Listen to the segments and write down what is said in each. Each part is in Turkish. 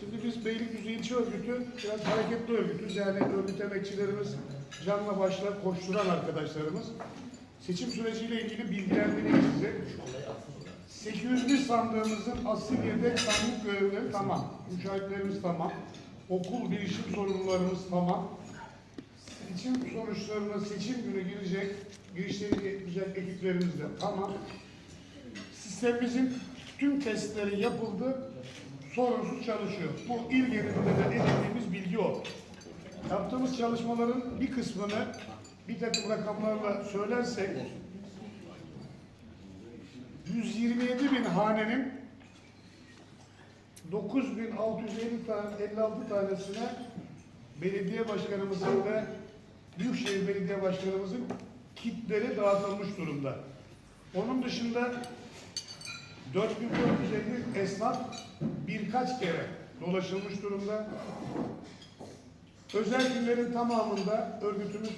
Şimdi biz Beylikdüzü İlçe Örgütü biraz hareketli örgütüz. Yani örgüt emekçilerimiz canla başla koşturan arkadaşlarımız. Seçim süreciyle ilgili bilgilendireyim size. 801 sandığımızın asil yedek sandık görevleri tamam. Müşahitlerimiz tamam. Okul bilişim sorumlularımız tamam. Seçim sonuçlarına seçim günü girecek, girişleri yapacak ekiplerimiz de tamam. Sistemimizin tüm testleri yapıldı, sorunsuz çalışıyor. Bu il genelinde de edindiğimiz bilgi o. Yaptığımız çalışmaların bir kısmını bir takım rakamlarla söylersek 127 bin hanenin 9650 tane 56 tanesine belediye başkanımızın ve Büyükşehir Belediye Başkanımızın kitleri dağıtılmış durumda. Onun dışında 4450 esnaf birkaç kere dolaşılmış durumda. Özel günlerin tamamında örgütümüz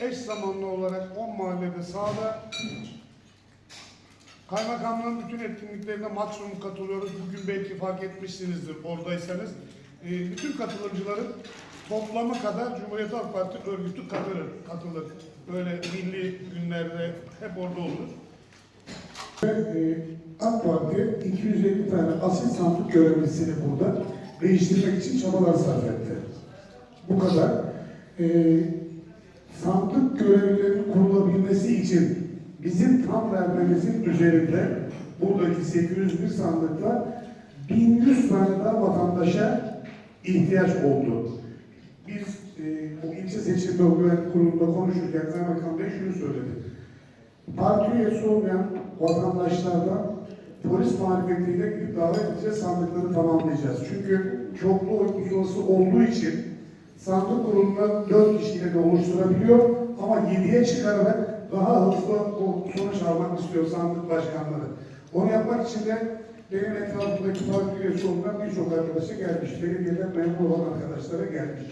10 eş zamanlı olarak 10 mahallede sahada Kaymakamlığın bütün etkinliklerine maksimum katılıyoruz. Bugün belki fark etmişsinizdir oradaysanız. Ee, bütün katılımcıların toplamı kadar Cumhuriyet Halk Parti örgütü katılır. katılır. Böyle milli günlerde hep orada olur. Ee, AK Parti 250 tane asil sandık görevlisini burada değiştirmek için çabalar sarf etti. Bu kadar. Ee, sandık görevlilerinin kurulabilmesi için bizim tam vermemizin üzerinde buradaki 801 sandıkta 1100 tane daha vatandaşa ihtiyaç oldu. Biz e, bu ilçe seçim ve güvenlik kurulunda konuşurken Kaymakam Bey şunu söyledi. Parti üyesi olmayan vatandaşlardan polis marifetiyle gidip davet edeceğiz, sandıkları tamamlayacağız. Çünkü çoklu oy pusulası olduğu için sandık kurulunu 4 kişiyle de oluşturabiliyor ama 7'ye çıkararak daha hızlı sonuç almak istiyor sandık başkanları. Onu yapmak için de benim etrafımdaki parti üyesi olmayan birçok arkadaşa gelmiş. Belediyeden memur olan arkadaşlara gelmiş.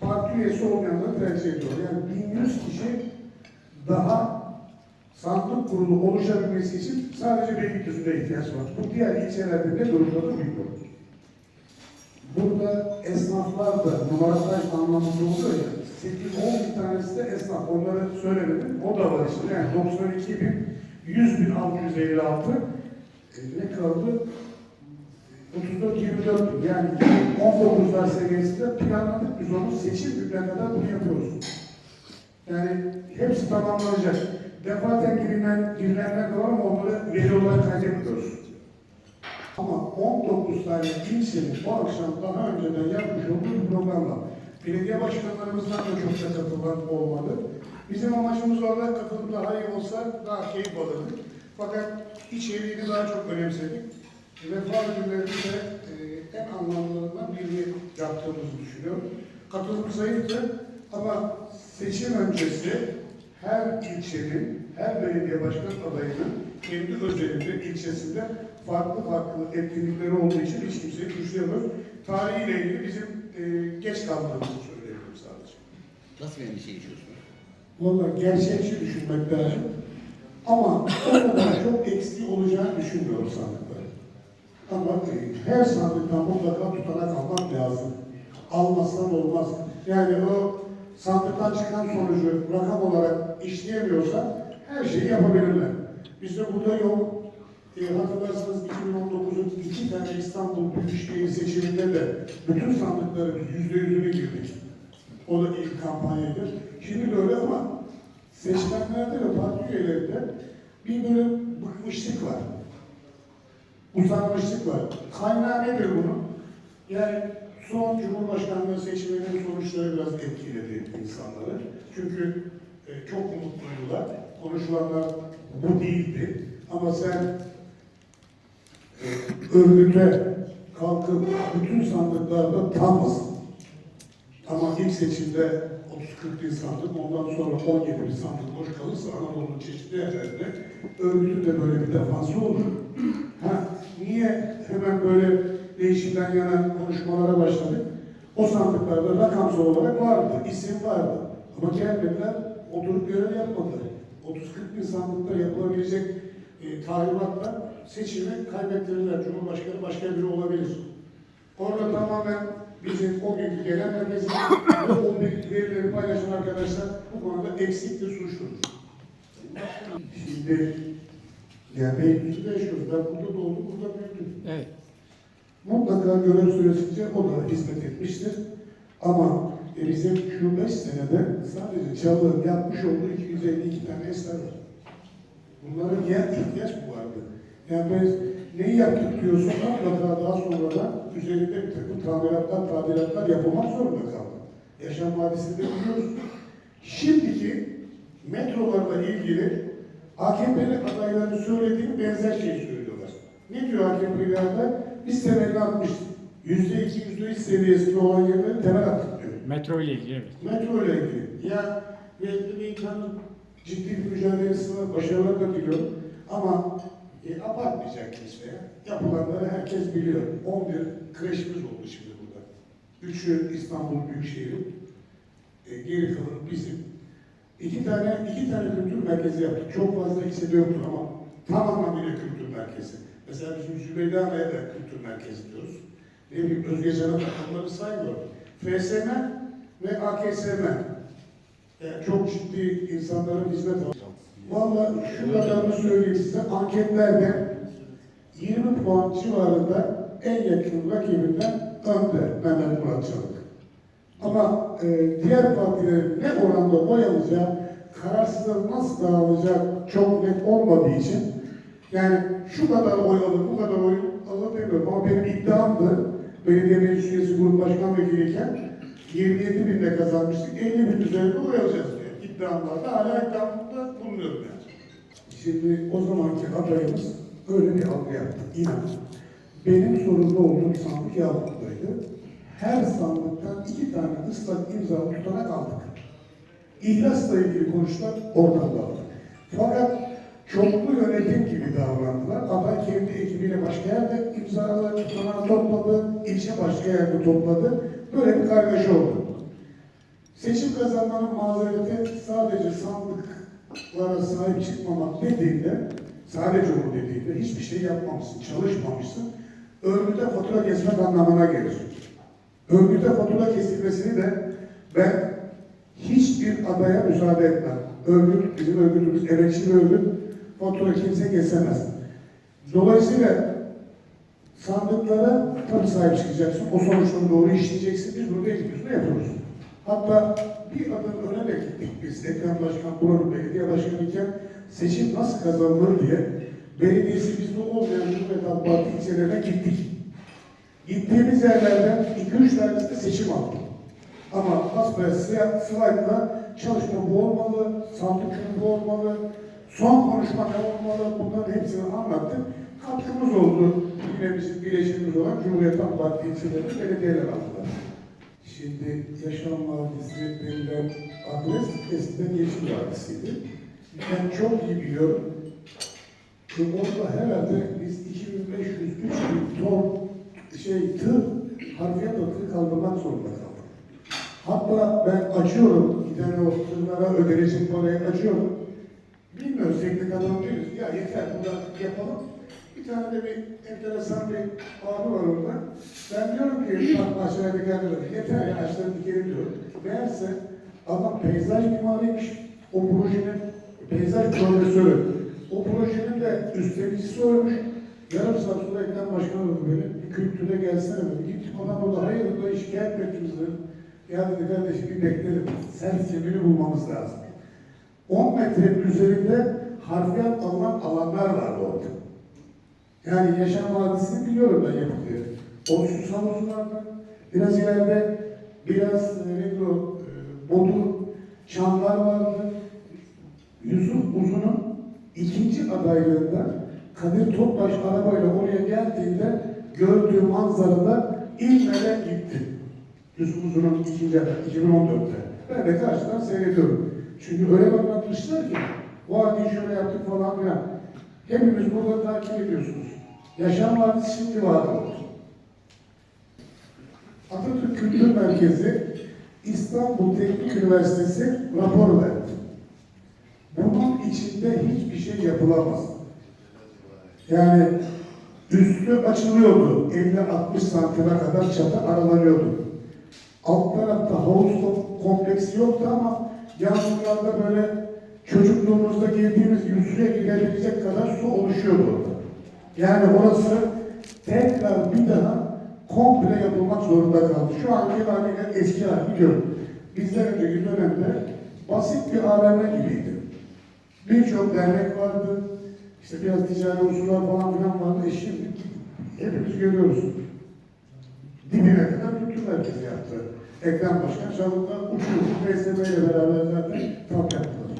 Parti üyesi olmayanları tercih ediyor. Yani 1100 kişi daha sandık kurulu oluşabilmesi için sadece Beylikdüzü'ne ihtiyaç var. Bu diğer ilçelerde de durumda da büyük olur. Burada esnaflar da numarataj anlamında oluyor ya, 8-10 bin tanesi de esnaf. Onları söylemedim. O da var işte. Yani 92 bin, 100 bin 656. E, ne kaldı? 34 24 bin. Yani 19'lar seviyesinde planladık biz onu seçim gününe kadar bunu yapıyoruz. Yani hepsi tamamlanacak. Defaten girilen, girilenler de var ama onları veri olarak kaydetmiyoruz. Ama 19 tane ilçenin bu akşam daha önceden yapmış olduğu programla belediye başkanlarımızdan da çok da katılan olmadı. Bizim amacımız orada katılım daha iyi olsa daha keyif alırdık. Fakat içeriğini daha çok önemsedik. Vefa ödüllerini de e, en anlamlarından birini yaptığımızı düşünüyorum. Katılım zayıftı ama seçim öncesi her ilçenin, her belediye başkan adayının kendi özelinde, ilçesinde farklı farklı etkinlikleri olduğu için hiç kimseyi suçlayamıyoruz. Tarihiyle ilgili bizim e, geç kaldığımızı söyleyebilirim sadece. Nasıl bir endişe yaşıyorsunuz? Vallahi gerçekçi düşünmek lazım. Ama o kadar çok eksiği olacağını düşünmüyorum sandıkları. Ama e, her sandıktan mutlaka tutanak almak lazım. Almazsan olmaz. Yani o sandıktan çıkan sonucu rakam olarak işleyemiyorsa her şeyi yapabilirler. Bizde burada yok. E, hatırlarsanız 2019'un iki tane İstanbul Büyükşehir seçiminde de bütün sandıkların yüzde yüzüne girdik. O da ilk kampanyaydı. Şimdi de öyle ama seçmenlerde ve parti üyelerinde bir böyle bıkmışlık var. Usanmışlık var. Kaynağı nedir bunun? Yani son Cumhurbaşkanlığı seçimlerinin sonuçları biraz etkiledi insanları. Çünkü e, çok umutluydular. Konuşulanlar bu değildi. Ama sen e, örgüte kalkıp bütün sandıklarda tamız. Ama ilk seçimde 30-40 bin sandık, ondan sonra 17 bin sandık boş kalırsa Anadolu'nun çeşitli yerlerinde örgütün de böyle bir defansı olur. Ha, niye hemen böyle değişimden yana konuşmalara başladık? O sandıklarda rakamsal olarak vardı, isim vardı. Ama gelmediler, oturup görev yapmadılar. 30-40 bin sandıkta yapılabilecek e, tahribatla seçimi kaybettirirler. Cumhurbaşkanı başka biri olabilir. Orada tamamen bizim o günkü gelen ve o verileri paylaşan arkadaşlar bu konuda eksiktir, suçludur. Şimdi yani Beylikdüzü'de yaşıyoruz. Ben burada doğdum, burada büyüdüm. Evet. Mutlaka görev süresince o da hizmet etmiştir. Ama e, bizim şu beş senede sadece Çalık'ın yapmış olduğu 252 tane eser var. Bunların yer ihtiyaç mı vardı? Yani biz neyi yaptık diyorsun mutlaka daha sonradan üzerinde bir takım tamiratlar, tadilatlar yapılmak zorunda kaldı. Yaşam vadisinde biliyoruz. Şimdiki metrolarla ilgili AKP'li adayların söylediği benzer şeyi söylüyorlar. Ne diyor AKP'liler Biz temelini atmıştık. Yüzde iki, yüzde üç seviyesinde olan yerleri temel attık diyor. Metro ile ilgili evet. Metro ile ilgili. Ya belki bir insanın ciddi bir mücadelesi var, başarılar da diliyorum. Ama e, abartmayacak kimse ya. Yapılanları herkes biliyor. 11 kreşimiz oldu şimdi burada. Üçü İstanbul Büyükşehir. E, geri kalan bizim. İki tane, iki tane kültür merkezi yaptık. Çok fazla yoktur ama tam anlamıyla kültür merkezi. Mesela bizim Zübeydane'ye de kültür merkezi diyoruz. Ne bileyim Özgecan'a da onları saymıyorum. FSM ve AKSM. Yani çok ciddi insanların hizmet alıyor. Vallahi şu kadarını söyleyeyim size. Anketlerde 20 puan civarında en yakın rakibinden önde Mehmet Murat Çalık. Ama e, diğer partilerin ne oranda oy alacağı, kararsızlar nasıl dağılacak çok net olmadığı için yani şu kadar oy alır, bu kadar oy alır demiyorum. Ama benim iddiamdı, belediye meclis üyesi grup başkan vekiliyken 27 binde kazanmıştık, 50 bin üzerinde oy alacağız diye iddiam vardı. Hala iddiamda bulunuyorum yani. Şimdi o zamanki adayımız öyle bir algı yaptı. İnan. Benim sorumlu olduğum sandık Yakup'taydı. Her sandıktan iki tane ıslak imza tutanak aldık. İhlasla ilgili konuştular, oradan da aldık. Fakat çoklu yönetim gibi davrandılar. Aday kendi ekibiyle başka yerde imzaları tutanağı topladı, ilçe başka yerde topladı. Böyle bir kargaşa oldu. Seçim kazanmanın mazereti sadece sandıklara sahip çıkmamak dediğinde, sadece o dediğinde hiçbir şey yapmamışsın, çalışmamışsın. Örgüte fatura kesmek anlamına gelir. Örgüte fatura kesilmesini de ben hiçbir adaya müsaade etmem. Örgüt, bizim örgütümüz emekçi bir örgüt, fatura kimse kesemez. Dolayısıyla sandıklara tabii sahip çıkacaksın. O sonuçları doğru işleyeceksin. Biz bunu gerektiğinde yapıyoruz. Hatta bir adım öne gittik biz. Ekrem Başkan, buranın belediye başkanı iken seçim nasıl kazanılır diye belediyesi bizde olmayan Cumhuriyet Halk Parti ilçelerine gittik. Gittiğimiz yerlerden iki üç tanesinde seçim aldık. Ama hasbel slaytla çalışma bu olmalı, sandık bu olmalı, son konuşma ne bunların hepsini anlattık. Katkımız oldu. Yine bizim bileşenimiz olan Cumhuriyet Halk Parti ilçelerinde belediyeler aldılar. Şimdi Yaşam Vadisi denilen adres eskiden Yeşil Vadisi'ydi. Ben çok iyi biliyorum. Ki orada herhalde biz 2500-3000 ton şey tır harfiyat atığı kaldırmak zorunda kaldık. Hatta ben açıyorum, giden o tırlara ödenecek parayı açıyorum. Bilmiyoruz teknik adam değiliz. Ya yeter bunu yapalım. Bir tane de bir enteresan bir abi var orada. Ben diyorum ki bak aşağıya kendine yeter ya ağaçları dikelim diyorum. Meğerse adam peyzaj mimarıymış. O projenin peyzaj profesörü. O projenin de üstlenicisi olmuş. Yarım saat sonra Ekrem Başkan oldu beni. Bir kültüre gelsene dedi. Gittik ona burada hayır da iş gelmedi bizden. Ya dedi kardeşim bir bekledim. Sen semini bulmamız lazım. 10 metrenin üzerinde harfiyat alınan alanlar vardı orada. Yani Yaşam Vadisi'ni biliyorum ben yapılıyor. O süs havuzu vardı. Biraz ileride biraz e, neydi o, e, bodur, çamlar vardı. Yusuf Uzun'un ikinci adaylığında Kadir Topbaş arabayla oraya geldiğinde gördüğü manzarada ilmeden gitti. Yusuf Uzun'un ikinci aday, 2014'te. Ben de karşıdan seyrediyorum. Çünkü öyle anlatmışlar ki, vadiyi şöyle yaptık falan filan. Hepimiz burada takip ediyorsunuz. Yaşam Vadisi şimdi var oldu. Atatürk Kültür Merkezi İstanbul Teknik Üniversitesi rapor verdi. Bunun içinde hiçbir şey yapılamaz. Yani Üstü açılıyordu. 50-60 santime kadar çatı aralanıyordu. Alt tarafta havuz kom- kompleksi yoktu ama yağmurlarda böyle çocukluğumuzda girdiğimiz gibi suya girebilecek kadar su oluşuyordu. Yani orası tekrar bir daha komple yapılmak zorunda kaldı. Şu anki haliyle eski hali görün. Bizden önceki dönemde basit bir AVM gibiydi. Birçok dernek vardı. İşte biraz ticari unsurlar falan filan vardı. E şimdi hepimiz görüyoruz. Dibine kadar bütün merkezi yaptı. Ekrem Başkan Çalık'ta uçurdu. PSB ile beraber zaten tam yaptılar.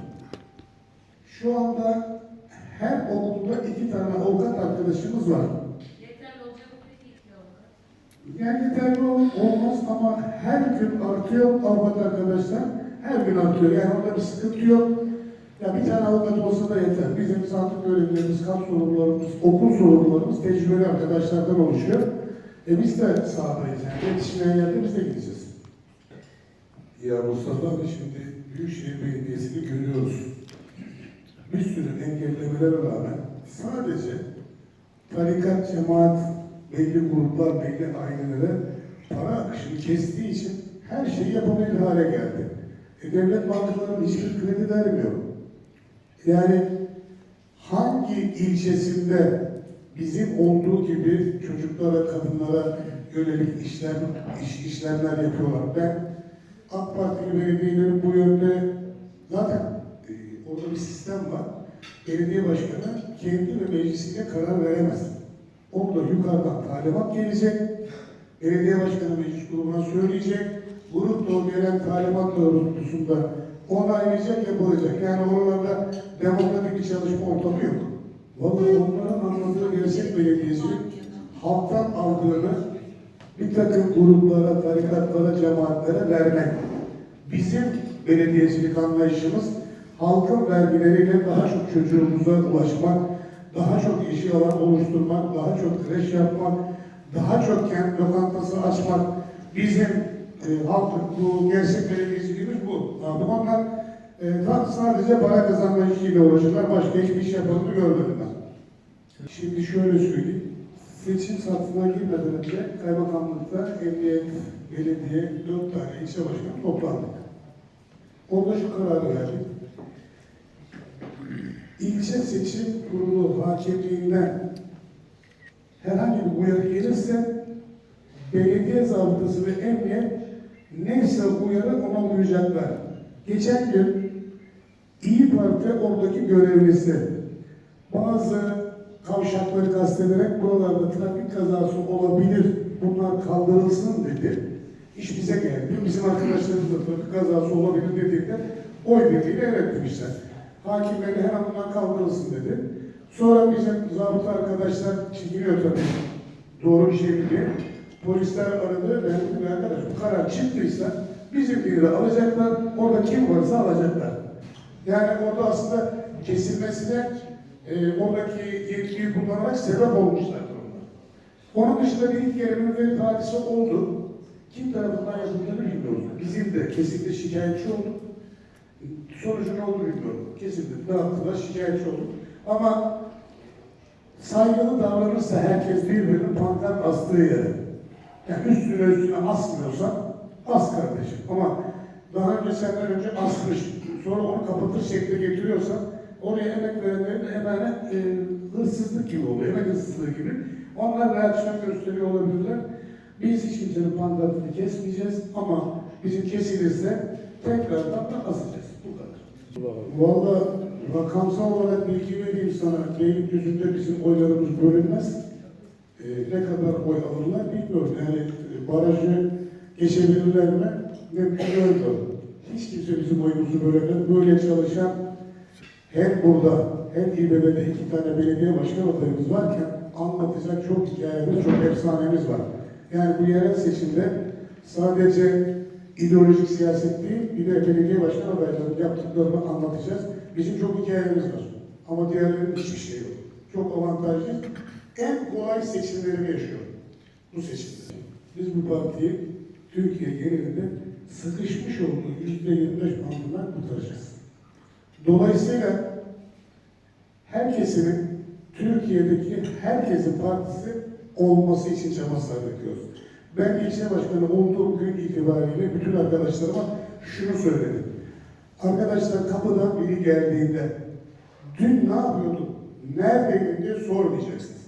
Şu anda her okulda iki tane avukat arkadaşımız var. Yeterli olacak avukat? Yani yeterli ol- olmaz ama her gün artıyor avukat arkadaşlar. Her gün artıyor. Yani orada bir sıkıntı yok. Ya bir tane avukat olsa da yeter. Bizim sandık görevlilerimiz, kamp sorumlularımız, okul sorumlularımız tecrübeli arkadaşlardan oluşuyor. E biz de sahadayız yani. Yetişmeyen yerde biz de gideceğiz. Ya Mustafa abi şimdi Büyükşehir Belediyesi'ni görüyoruz. Bir sürü engellemelere rağmen sadece tarikat, cemaat, belli gruplar, belli ailelere para akışını kestiği için her şeyi yapabilir hale geldi. E, devlet bankalarının hiçbir kredi vermiyor. Yani hangi ilçesinde bizim olduğu gibi çocuklara, kadınlara yönelik işlem, iş, işlemler yapıyorlar. Ben AK Partili belediyelerin bu yönde zaten e, orada bir sistem var. Belediye başkanı kendi ve meclisiyle karar veremez. Orada yukarıdan talimat gelecek. Belediye başkanı meclis grubuna söyleyecek. Grup da gelen talimat doğrultusunda onaylayacak, yapılacak. Yani oralarda demokratik bir çalışma ortamı yok. Vallahi onların anladığı gerçek belediyecilik halktan aldığını bir takım gruplara, tarikatlara, cemaatlere vermek. Bizim belediyecilik anlayışımız halkın vergileriyle daha çok çocuğumuza ulaşmak, daha çok işi alan oluşturmak, daha çok kreş yapmak, daha çok kent lokantası açmak. Bizim e, halkın bu gerçek belediyeciliğimiz bu. Ama onlar e, tam sadece para kazanma işiyle uğraşırlar. Başka hiçbir iş yapıldığını görmedim ben. Şimdi şöyle söyleyeyim. Seçim satına girmeden önce kaymakamlıkta emniyet, belediye, dört tane ilçe başkanı toplandık. Orada şu kararı verdik. İlçe seçim kurulu hakimliğinden herhangi bir uyarı gelirse belediye zabıtası ve emniyet neyse uyarı ona uyacaklar. Geçen gün İyi Parti oradaki görevlisi bazı kavşakları kastederek buralarda trafik kazası olabilir, bunlar kaldırılsın dedi. İş bize geldi. Bizim arkadaşlarımız da trafik kazası olabilir dediğinde oy birliğiyle evet demişler. Hakimleri hemen bunlar kaldırılsın dedi. Sonra bizim zabıta arkadaşlar çekiliyor tabii. Doğru bir şey biliyor. Polisler aradı. Ben dedim arkadaş bu karar çıktıysa bizimkini de alacaklar. Orada kim varsa alacaklar. Yani orada aslında kesilmesine e, oradaki yetkiyi kullanarak sebep olmuşlar onlar. Onun dışında bir iki kere bir hadise oldu. Kim tarafından yapıldığını bilmiyoruz. Bizim de kesinlikle şikayetçi olduk. Sonucu ne oldu bilmiyorum. Kesinlikle dağıttılar, şikayetçi olduk. Ama saygılı davranırsa herkes birbirinin pankart astığı yere. Yani üstüne üstüne asmıyorsa as kardeşim. Ama daha önce senden önce asmış, sonra onu kapatır şekli getiriyorsa oraya emek verenlerin emanet e, hırsızlık gibi oluyor, emek hırsızlığı gibi. Onlar reaksiyon gösteriyor olabilirler. Biz hiç kimsenin pankartını kesmeyeceğiz ama bizim kesilirse tekrardan da asacağız. Bu kadar. Vallahi rakamsal olarak bilgi vereyim sana. Beylikdüzü'nde bizim oylarımız bölünmez. Ee, ne kadar oy alırlar bilmiyorum. Yani e, barajı geçebilirler mi? Mümkün değil. Hiç kimse bizim oyumuzu bölemez. Böyle çalışan hem burada hem İBB'de iki tane belediye başkan adayımız varken anlatacak çok hikayemiz, çok efsanemiz var. Yani bu yerel seçimde sadece ideolojik siyaset değil, bir de belediye başkan adaylarının yaptıklarını anlatacağız. Bizim çok hikayemiz var. Ama diğerlerinin hiçbir şey yok. Çok avantajlı. En kolay seçimlerimi yaşıyor bu seçimde. Biz bu partiyi Türkiye genelinde sıkışmış olduğu yüzde yirmi beş bandından kurtaracağız. Dolayısıyla her kesimin Türkiye'deki herkesin partisi olması için çaba sarf ediyoruz. Ben ilçe başkanı olduğum gün itibariyle bütün arkadaşlarıma şunu söyledim. Arkadaşlar kapıdan biri geldiğinde dün ne yapıyordun, neredeydin diye sormayacaksınız.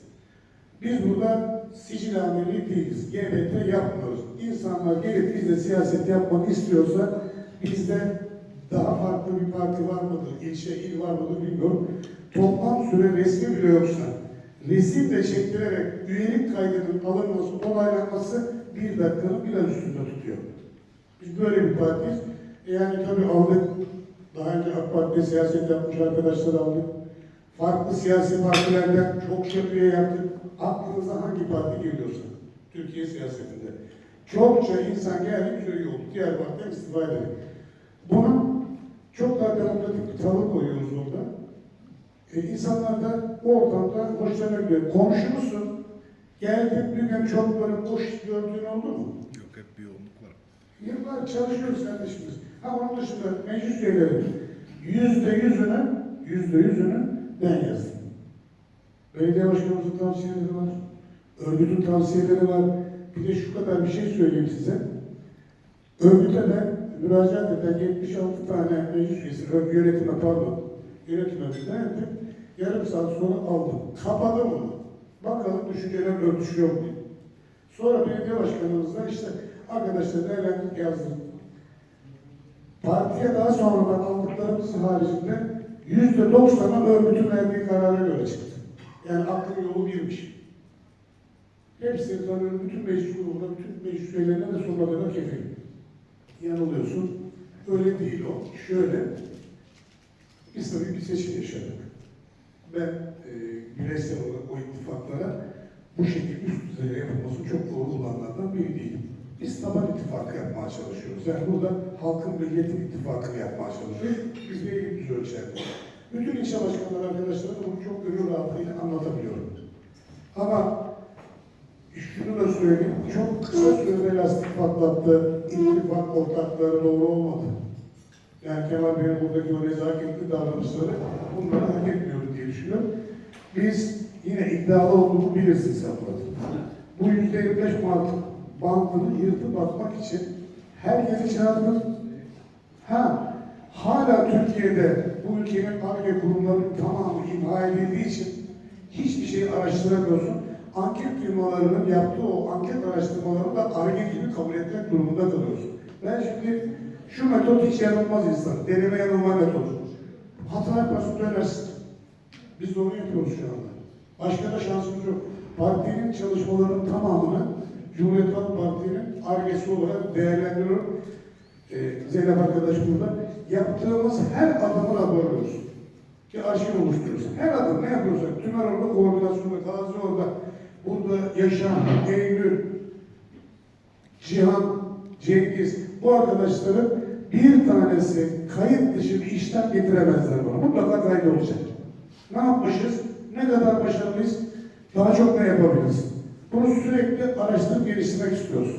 Biz burada sicil ameli değiliz. GBT yapmıyoruz. İnsanlar gelip bizde siyaset yapmak istiyorsa bizde daha farklı bir parti var mıdır, ilçe, il var mıdır bilmiyorum. Toplam süre resmi bile yoksa resimle çekilerek üyelik kaydının alınması, onaylanması bir dakikanın biraz üstünde tutuyor. Biz böyle bir partiyiz. E Yani tabii aldık. Daha önce AK Parti'de siyaset yapmış arkadaşlar aldık. Farklı siyasi partilerden çok çok üye yaptık. Aklınıza hangi parti geliyorsa Türkiye siyasetinde. Çokça insan geldi bize üye oldu. Diğer partiden istifa edelim. Bunun çok daha demokratik bir tavır koyuyoruz orada. E, insanlar da o ortamda hoşlarına gidiyor. Komşunusun. Geldin bir gün çok böyle boş gördüğün oldu mu? Yok hep bir yoğunluk var. Yıllar çalışıyoruz kardeşimiz. Ha onun dışında meclis üyeleri yüzde yüzünü, yüzde yüzünü ben yazdım. Belediye başkanımızın tavsiyeleri var. Örgütün tavsiyeleri var. Bir de şu kadar bir şey söyleyeyim size. Örgüte ben müracaat eden 76 tane meclis üyesi, yönetime pardon, yönetime verdim. Yarım saat sonra aldım. Kapadım onu. Bakalım düşünceler örtüşüyor mu diye. Sonra belediye başkanımızla işte arkadaşlar değerlendirdik yazdım. Partiye daha sonradan aldıklarımız haricinde yüzde doksanı örgütün verdiği karara göre çıktı. Yani aklın yolu birmiş. Hepsini tanıyorum, bütün meclis grubuna, bütün meclis üyelerine de sonuna kefilim. Yanılıyorsun. Öyle değil o. Şöyle, biz tabii bir seçim yaşadık. Ben e, bireysel olarak o ittifaklara bu şekilde üst düzeyde yapılması çok doğru olanlardan biri değilim. Biz taban ittifakı yapmaya çalışıyoruz. Yani burada halkın milliyetin ittifakını yapmaya çalışıyoruz. Biz belli bir ölçerde. Bütün ilçe başkanları arkadaşlarım bunu çok gönül rahatlığıyla anlatabiliyorum. Ama şunu da söyleyeyim, çok kısa sürede lastik patlattı, ittifak ortakları doğru olmadı. Yani Kemal Bey'in buradaki o nezaketli davranışları bunları hak etmiyordu diye düşünüyorum. Biz yine iddialı olduğumu bilirsin sen Murat. Bu yüzde 25 Mart bandını yırtıp atmak için herkesi çağırdık. Ha, hala Türkiye'de bu ülkenin ARGE kurumlarının tamamı imha edildiği için hiçbir şeyi araştıramıyorsun. Anket firmalarının yaptığı o anket araştırmalarını da ARGE gibi kabul etmek durumunda kalıyorsun. Ben şimdi şu metot hiç yanılmaz insan. Deneme yanılma metodu. Hata yaparsın dönersin. Biz de onu yapıyoruz şu anda. Başka da şansımız yok. Partinin çalışmalarının tamamını Cumhuriyet Halk Parti'nin argesi olarak değerlendiriyorum. Ee, Zeynep arkadaş burada. Yaptığımız her adımı raporluyoruz. Ki arşiv oluşturuyoruz. Her adım ne yapıyorsak, Tümer orada koordinasyonda, Gazi orada, burada Yaşam, Eylül, Cihan, Cengiz, bu arkadaşların bir tanesi kayıt dışı bir işlem getiremezler bana. Mutlaka kayıt olacak. Ne yapmışız? Ne kadar başarılıyız? Daha çok ne yapabiliriz? Bunu sürekli araştırıp geliştirmek istiyoruz.